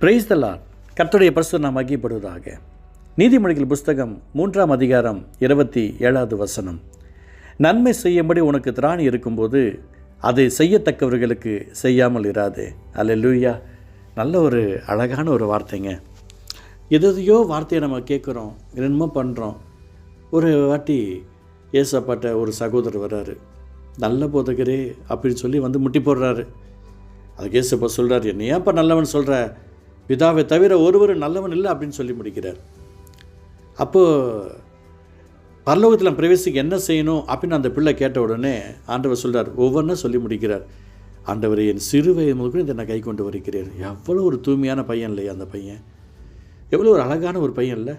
Price தலார் கர்த்தருடைய பரிசு நாம் மகிப்படுவதாக நீதிமொழிகள் புஸ்தகம் மூன்றாம் அதிகாரம் இருபத்தி ஏழாவது வசனம். நன்மை செய்யும்படி உனக்கு திராணி இருக்கும்போது அதை செய்யத்தக்கவர்களுக்கு செய்யாமல் இறாதே அல்ல லூயா நல்ல ஒரு அழகான ஒரு வார்த்தைங்க. எதையோ வார்த்தையை நம்ம கேட்குறோம் என்னமோ பண்ணுறோம் ஒரு வாட்டி ஏசப்பாட்ட ஒரு சகோதரர் வர்றாரு. நல்ல போதகரே அப்படின்னு சொல்லி வந்து முட்டி போடுறாரு. அதுக்கு ஏசப்பா சொல்கிறார் என்னையாப்பா நல்லவன் சொல்கிற பிதாவை தவிர ஒருவர் நல்லவன் இல்லை அப்படின்னு சொல்லி முடிக்கிறார். அப்போது பரலோகத்தில் பிரவேசிக்கு என்ன செய்யணும் அப்படின்னு அந்த பிள்ளை கேட்ட உடனே ஆண்டவர் சொல்கிறார் ஒவ்வொன்றும் சொல்லி முடிக்கிறார். ஆண்டவர் என் சிறு வயது முதல் இதை நான் கை கொண்டு வருகிறேன் எவ்வளோ ஒரு தூய்மையான பையன் இல்லையா அந்த பையன்? எவ்வளோ ஒரு அழகான ஒரு பையன் இல்லை?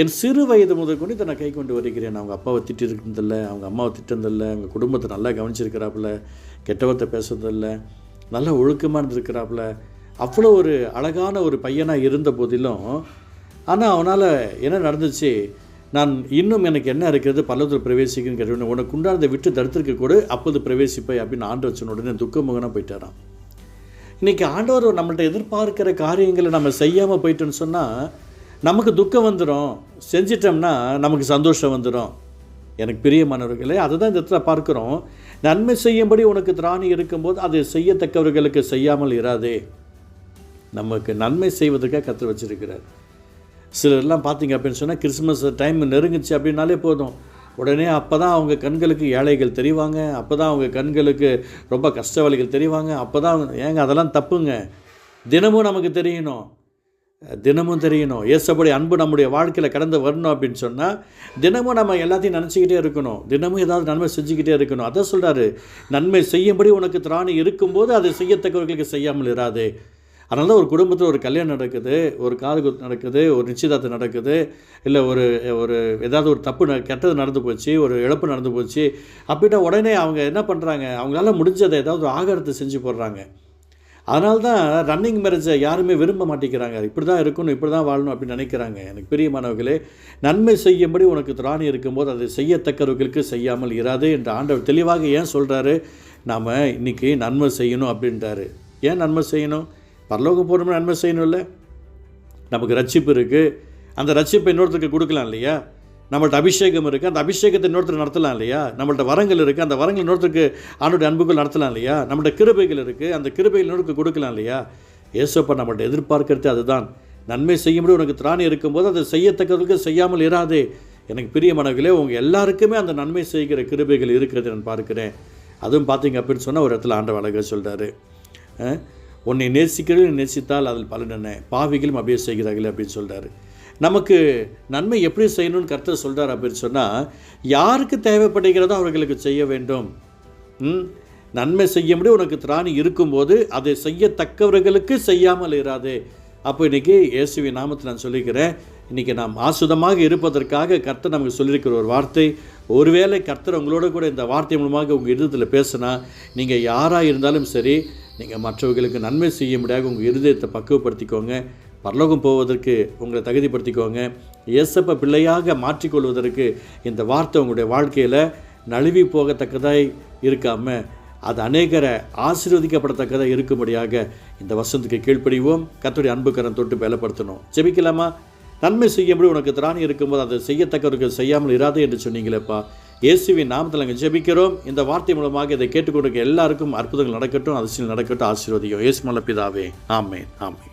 என் சிறு வயது முதல் கொண்டு இதை நான் கை கொண்டு வருகிறேன். அவங்க அப்பாவை திட்டிருக்கிறதில்ல அவங்க அம்மாவை திட்டதில்லை அவங்க குடும்பத்தை நல்லா கவனிச்சிருக்கிறாப்புல கெட்டவத்தை பேசுறதில்ல நல்லா ஒழுக்கமாக இருந்திருக்கிறாப்புல. அவ்வளோ ஒரு அழகான ஒரு பையனாக இருந்த போதிலும் ஆனால் அவனால் என்ன நடந்துச்சு? நான் இன்னும் எனக்கு என்ன இருக்கிறது? பல்லத்தில் பிரவேசிக்குன்னு கேட்டேன் உனக்கு உண்டானதை விட்டு தடுத்திருக்க கூட அப்போது பிரவேசிப்பை அப்படின்னு ஆண்டு வச்சன உடனே துக்கமுகனாக போயிட்டாரான் இன்றைக்கி ஆண்டவர் நம்மள்ட்ட எதிர்பார்க்கிற காரியங்களை நம்ம செய்யாமல் போயிட்டோன்னு சொன்னால் நமக்கு துக்கம் வந்துடும் செஞ்சிட்டோம்னா நமக்கு சந்தோஷம் வந்துடும் எனக்கு பிரியமானவர்களே அதை தான் இந்த இடத்துல பார்க்குறோம். நன்மை செய்யும்படி உனக்கு திராணி இருக்கும்போது அதை செய்யத்தக்கவர்களுக்கு செய்யாமல் இராதே. நமக்கு நன்மை செய்வதற்காக கற்று வச்சிருக்கிறார். சிலர்லாம் பார்த்தீங்க அப்படின்னு சொன்னால் கிறிஸ்மஸ் டைம் நெருங்குச்சு அப்படின்னாலே போதும். உடனே அப்போ தான் அவங்க கண்களுக்கு ஏழைகள் தெரிவாங்க. அப்போ தான் அவங்க கண்களுக்கு ரொம்ப கஷ்டவாளிகள் தெரிவாங்க. அப்போ தான் ஏங்க அதெல்லாம் தப்புங்க. தினமும் நமக்கு தெரியணும். தினமும் தெரியணும். ஏசப்படி அன்பு நம்முடைய வாழ்க்கையில் கடந்து வரணும் அப்படின்னு சொன்னால் தினமும் நம்ம எல்லாத்தையும் நினச்சிக்கிட்டே இருக்கணும். தினமும் ஏதாவது நன்மை செஞ்சுக்கிட்டே இருக்கணும். அதை சொல்கிறாரு நன்மை செய்யும்படி உனக்கு திராணி இருக்கும்போது அதை செய்யத்தக்கவர்களுக்கு செய்யாமல் இராது. அதனால தான் ஒரு குடும்பத்தில் ஒரு கல்யாணம் நடக்குது ஒரு காது குத்து நடக்குது ஒரு நிச்சயதார்த்தம் நடக்குது இல்லை ஒரு ஒரு ஏதாவது ஒரு தப்பு ந- கெட்டது நடந்து போச்சு ஒரு இழப்பு நடந்து போச்சு அப்படின்னா உடனே அவங்க என்ன பண்ணுறாங்க அவங்களால முடிஞ்சதை ஏதாவது ஒரு ஆகாரத்தை செஞ்சு போடுறாங்க. அதனால தான் ரன்னிங் மேரேஜை யாருமே விரும்ப மாட்டேங்கிறாங்க. இப்படி தான் இருக்கணும் இப்படி தான் வாழணும் அப்படின்னு நினைக்கிறாங்க. எனக்கு பிரியமானவர்களே நன்மை செய்யும்படி உனக்கு திராணி இருக்கும்போது அதை செய்யத்தக்கவர்களுக்கு செய்யாமல் இராது என்று ஆண்டவர் தெளிவாக ஏன் சொல்கிறாரு நாம் இன்றைக்கி நன்மை செய்யணும் அப்படின்றாரு. ஏன் நன்மை செய்யணும்? பரலோகம் போகணும்னு நன்மை செய்யணும்ல? நமக்கு ரட்சிப்பு இருக்குது அந்த ரட்சிப்பை இன்னொருத்தருக்கு கொடுக்கலாம் இல்லையா? நம்மள்ட்ட அபிஷேகம் இருக்குது அந்த அபிஷேகத்தை இன்னொருத்தர் நடத்தலாம் இல்லையா? நம்மள்ட்ட வரங்கள் இருக்குது அந்த வரங்கள் இன்னொருத்தருக்கு ஆண்டோட அன்புகள் நடத்தலாம் இல்லையா? நம்மள்ட்ட கிருபைகள் இருக்குது அந்த கிருபைகள் இன்னொருக்கு கொடுக்கலாம் இல்லையா? ஏசப்பா நம்மள்ட்ட எதிர்பார்க்கறது அதுதான். நன்மை செய்யும்படி உனக்கு திராணி இருக்கும்போது அதை செய்யத்தக்கவர்களுக்கு செய்யாமல் இராதே. எனக்கு பிரியமானவர்களே உங்கள் எல்லாருக்குமே அந்த நன்மை செய்கிற கிருபைகள் இருக்கிறது நான் பார்க்கிறேன். அதுவும் பார்த்தீங்க அப்படின்னு சொன்னால் ஒரு இடத்துல ஆண்டவர் அழகாக சொல்கிறாரு உன்னை நேசிக்கிறது நேசித்தால் அதில் பலன் என்ன? பாவிகளும் அப்படியே செய்கிறார்கள் அப்படின்னு சொல்கிறாரு நமக்கு நன்மை எப்படி செய்யணும்னு கர்த்தர் சொல்கிறார் அப்படின்னு சொன்னால் யாருக்கு தேவைப்படுகிறதோ அவர்களுக்கு செய்ய வேண்டும். ம்? நன்மை முடியும் உனக்கு திராணி இருக்கும்போது அதை செய்யத்தக்கவர்களுக்கு செய்யாமல் இராது. அப்போ இன்றைக்கி இயேசுவி நாமத்தில் நான் சொல்லிக்கிறேன் இன்றைக்கி நாம் ஆசுதமாக இருப்பதற்காக கர்த்தர் நமக்கு சொல்லியிருக்கிற ஒரு வார்த்தை. ஒருவேளை கர்த்தர் உங்களோட கூட இந்த வார்த்தை மூலமாக உங்கள் இருதத்தில் பேசினா நீங்கள் யாராக இருந்தாலும் சரி நீங்கள் மற்றவர்களுக்கு நன்மை செய்யும்படியாக உங்கள் இருதயத்தை பக்குவப்படுத்திக்கோங்க. பரலோகம் போவதற்கு உங்களை தகுதிப்படுத்திக்கோங்க. இயேசப்ப பிள்ளையாக மாற்றிக்கொள்வதற்கு இந்த வார்த்தை உங்களுடைய வாழ்க்கையில் நழுவி போகத்தக்கதாய் இருக்காமல் அது அநேகரை ஆசீர்வதிக்கப்படத்தக்கதாக இருக்கும்படியாக இந்த வசனத்துக்கு கீழ்ப்படிவோம். கர்த்தருடைய அன்புக்கரம் தொட்டு பலப்படுத்தணும். ஜெபிக்கலாமா? நன்மை செய்யும்படி உனக்கு திராணி இருக்கும்போது அதை செய்யத்தக்கவர்கள் செய்யாமல் இராதே என்று சொன்னீங்களேப்பா. இயேசுவின் நாமத்தில் நாங்கள் ஜெபிக்கிறோம். இந்த வார்த்தை மூலமாக இதை கேட்டுக்கொண்டு எல்லாருக்கும் அற்புதங்கள் நடக்கட்டும் அதிசயம் நடக்கட்டும். ஆசீர்வதியும் இயேசு மலப்பிதாவே ஆமே ஆமே